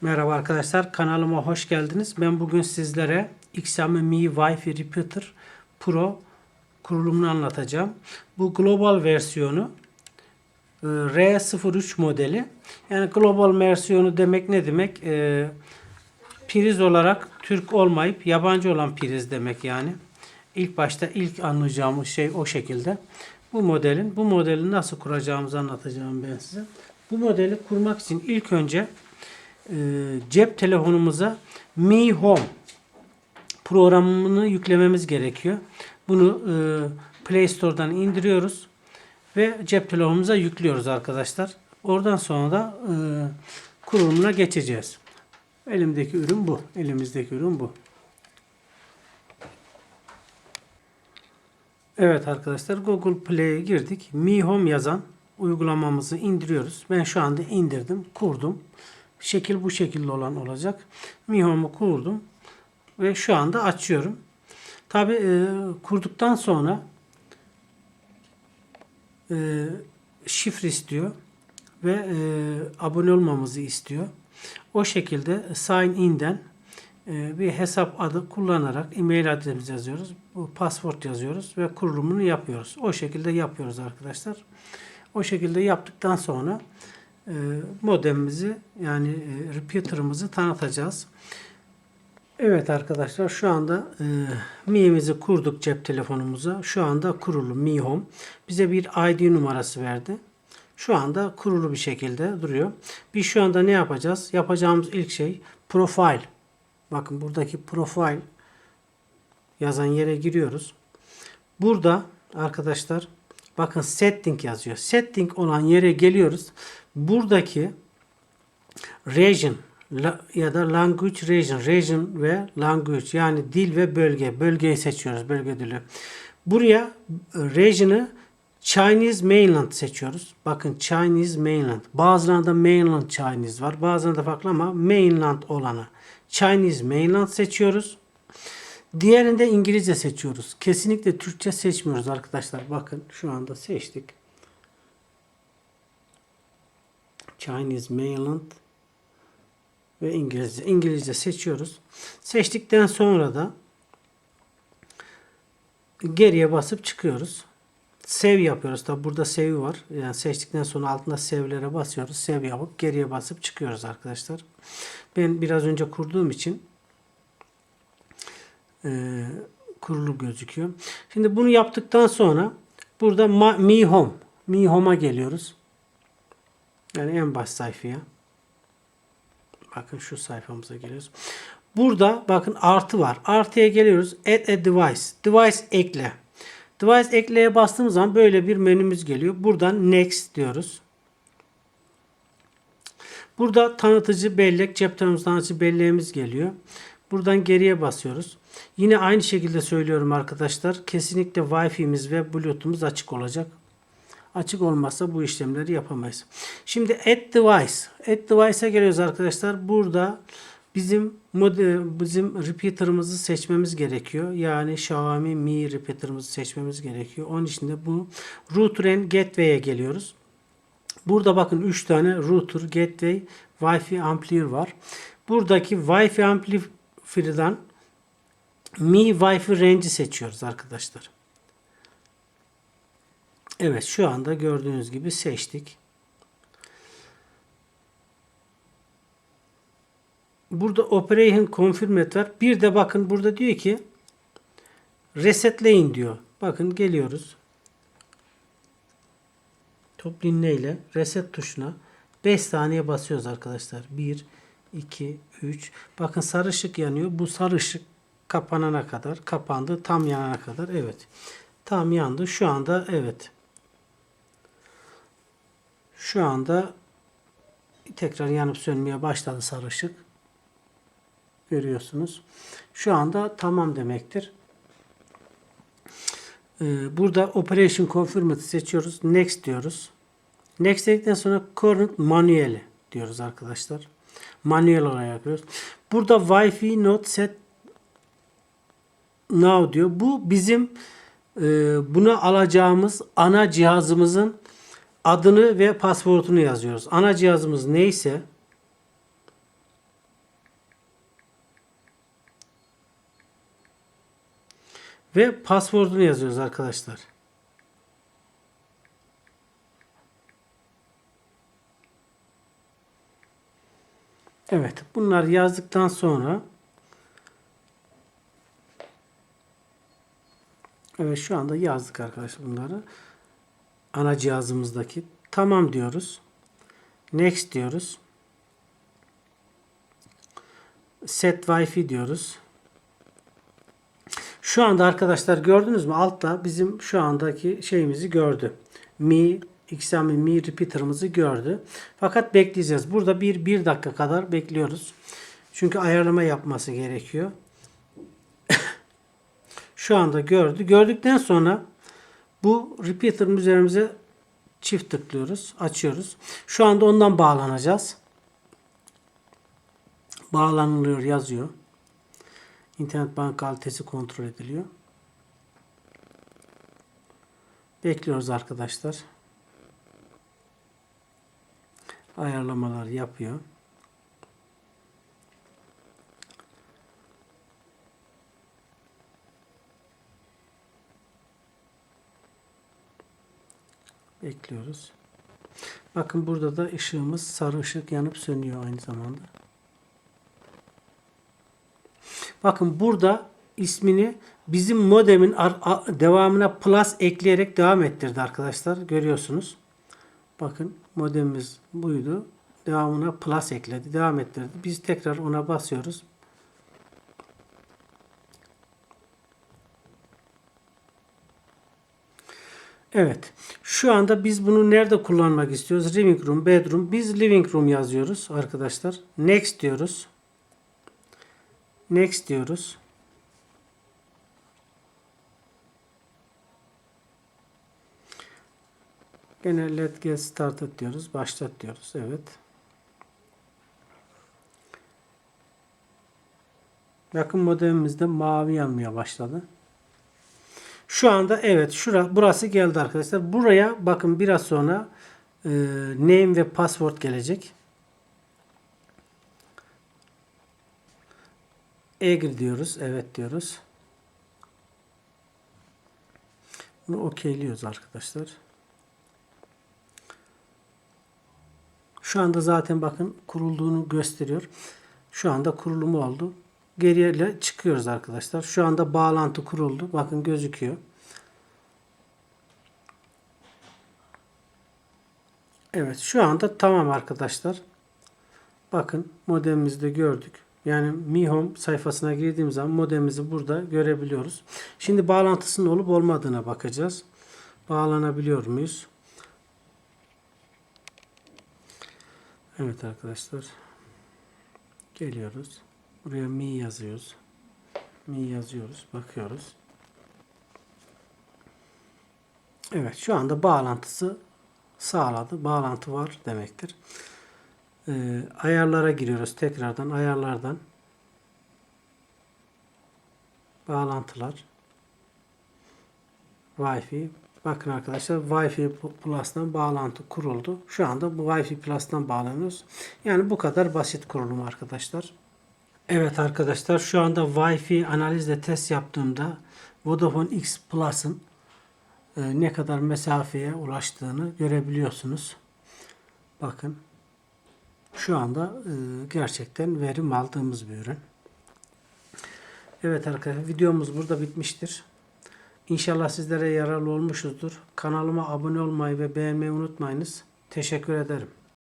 Merhaba arkadaşlar kanalıma hoş geldiniz. Ben bugün sizlere Xiaomi Mi Wi-Fi Repeater Pro kurulumunu anlatacağım. Bu global versiyonu e, R03 modeli. Yani global versiyonu demek ne demek? E, priz olarak Türk olmayıp yabancı olan priz demek yani. İlk başta ilk anlayacağımız şey o şekilde. Bu modelin bu modeli nasıl kuracağımızı anlatacağım ben size. Bu modeli kurmak için ilk önce e, cep telefonumuza Mi Home programını yüklememiz gerekiyor. Bunu e, Play Store'dan indiriyoruz ve cep telefonumuza yüklüyoruz arkadaşlar. Oradan sonra da e, kurulumuna geçeceğiz. Elimdeki ürün bu. Elimizdeki ürün bu. Evet arkadaşlar Google Play'e girdik. Mi Home yazan uygulamamızı indiriyoruz. Ben şu anda indirdim, kurdum. Şekil bu şekilde olan olacak. Mi Home'u kurdum ve şu anda açıyorum. Tabi e, kurduktan sonra e, şifre istiyor ve e, abone olmamızı istiyor. O şekilde sign in'den e, bir hesap adı kullanarak e-mail adresimizi yazıyoruz. Bu password yazıyoruz ve kurulumunu yapıyoruz. O şekilde yapıyoruz arkadaşlar. O şekilde yaptıktan sonra modemimizi yani e, repeater'ımızı tanıtacağız. Evet arkadaşlar şu anda e, Mi'mizi kurduk cep telefonumuza. Şu anda kurulu Mi Home. Bize bir ID numarası verdi. Şu anda kurulu bir şekilde duruyor. Biz şu anda ne yapacağız? Yapacağımız ilk şey profile. Bakın buradaki profile yazan yere giriyoruz. Burada arkadaşlar bakın setting yazıyor. Setting olan yere geliyoruz. Buradaki region ya da language region, region ve language yani dil ve bölge. Bölgeyi seçiyoruz, bölge dili. Buraya e, region'ı Chinese mainland seçiyoruz. Bakın Chinese mainland. Bazılarında mainland Chinese var. Bazılarında farklı ama mainland olanı. Chinese mainland seçiyoruz. Diğerinde İngilizce seçiyoruz. Kesinlikle Türkçe seçmiyoruz arkadaşlar. Bakın şu anda seçtik. Chinese mainland ve İngilizce. İngilizce seçiyoruz. Seçtikten sonra da geriye basıp çıkıyoruz. Save yapıyoruz. Tabi burada save var. Yani seçtikten sonra altında save'lere basıyoruz. Save yapıp geriye basıp çıkıyoruz arkadaşlar. Ben biraz önce kurduğum için e, kurulu gözüküyor. Şimdi bunu yaptıktan sonra burada Mi Home Mi Home'a geliyoruz. Yani en baş sayfaya. Bakın şu sayfamıza geliyoruz. Burada bakın artı var. Artıya geliyoruz. Add a device. Device ekle. Device ekleye bastığımız zaman böyle bir menümüz geliyor. Buradan next diyoruz. Burada tanıtıcı bellek, cep telefonu tanıtıcı belleğimiz geliyor. Buradan geriye basıyoruz. Yine aynı şekilde söylüyorum arkadaşlar. Kesinlikle Wi-Fi'miz ve Bluetooth'umuz açık olacak. Açık olmazsa bu işlemleri yapamayız. Şimdi Add Device. Add Device'a geliyoruz arkadaşlar. Burada bizim mode, bizim repeater'ımızı seçmemiz gerekiyor. Yani Xiaomi Mi repeater'ımızı seçmemiz gerekiyor. Onun için de bu Router and Gateway'e geliyoruz. Burada bakın 3 tane router, gateway, Wi-Fi amplifier var. Buradaki Wi-Fi amplifier'dan Mi Wi-Fi range'i seçiyoruz arkadaşlar. Evet şu anda gördüğünüz gibi seçtik. Burada Operation Confirmed var. Bir de bakın burada diyor ki resetleyin diyor. Bakın geliyoruz. Top ile reset tuşuna 5 saniye basıyoruz arkadaşlar. 1, 2, 3. Bakın sarı ışık yanıyor. Bu sarı ışık kapanana kadar kapandı. Tam yanana kadar. Evet. Tam yandı. Şu anda evet. Şu anda tekrar yanıp sönmeye başladı sarı ışık. Görüyorsunuz. Şu anda tamam demektir. Ee, burada Operation Confirmed seçiyoruz. Next diyoruz. Next dedikten sonra Current Manuel diyoruz arkadaşlar. Manuel olarak yapıyoruz. Burada Wi-Fi not set now diyor. Bu bizim e, buna alacağımız ana cihazımızın adını ve pasaportunu yazıyoruz. Ana cihazımız neyse ve pasaportunu yazıyoruz arkadaşlar. Evet, bunlar yazdıktan sonra Evet, şu anda yazdık arkadaşlar bunları. Ana cihazımızdaki. Tamam diyoruz. Next diyoruz. Set Wi-Fi diyoruz. Şu anda arkadaşlar gördünüz mü? Altta bizim şu andaki şeyimizi gördü. Mi XMI Mi repeater'ımızı gördü. Fakat bekleyeceğiz. Burada bir, bir dakika kadar bekliyoruz. Çünkü ayarlama yapması gerekiyor. Şu anda gördü. Gördükten sonra bu repeater'ın üzerimize çift tıklıyoruz. Açıyoruz. Şu anda ondan bağlanacağız. Bağlanılıyor yazıyor. İnternet bank kalitesi kontrol ediliyor. Bekliyoruz arkadaşlar. Ayarlamalar yapıyor. Bekliyoruz. Bakın burada da ışığımız sarı ışık yanıp sönüyor aynı zamanda. Bakın burada ismini bizim modemin devamına plus ekleyerek devam ettirdi arkadaşlar. Görüyorsunuz. Bakın modemimiz buydu. Devamına plus ekledi. Devam ettirdi. Biz tekrar ona basıyoruz. Evet. Şu anda biz bunu nerede kullanmak istiyoruz? Living room, bedroom. Biz living room yazıyoruz arkadaşlar. Next diyoruz. Next diyoruz. Gene let get started diyoruz. Başlat diyoruz. Evet. Bakın modelimizde mavi yanmaya başladı. Şu anda evet şura, burası geldi arkadaşlar. Buraya bakın biraz sonra e, name ve password gelecek. Agree diyoruz. Evet diyoruz. Bunu okeyliyoruz arkadaşlar. Şu anda zaten bakın kurulduğunu gösteriyor. Şu anda kurulumu oldu. Geriye çıkıyoruz arkadaşlar. Şu anda bağlantı kuruldu. Bakın gözüküyor. Evet şu anda tamam arkadaşlar. Bakın modemimizde gördük. Yani Mi Home sayfasına girdiğim zaman modemimizi burada görebiliyoruz. Şimdi bağlantısının olup olmadığına bakacağız. Bağlanabiliyor muyuz? Evet arkadaşlar. Geliyoruz. Buraya Mi yazıyoruz. Mi yazıyoruz. Bakıyoruz. Evet şu anda bağlantısı sağladı. Bağlantı var demektir. Ee, ayarlara giriyoruz. Tekrardan ayarlardan bağlantılar Wi-Fi Bakın arkadaşlar Wi-Fi Plus'tan bağlantı kuruldu. Şu anda bu Wi-Fi Plus'tan bağlanıyoruz. Yani bu kadar basit kurulum arkadaşlar. Evet arkadaşlar şu anda Wi-Fi analizle test yaptığımda Vodafone X Plus'ın e, ne kadar mesafeye ulaştığını görebiliyorsunuz. Bakın şu anda e, gerçekten verim aldığımız bir ürün. Evet arkadaşlar videomuz burada bitmiştir. İnşallah sizlere yararlı olmuşuzdur. Kanalıma abone olmayı ve beğenmeyi unutmayınız. Teşekkür ederim.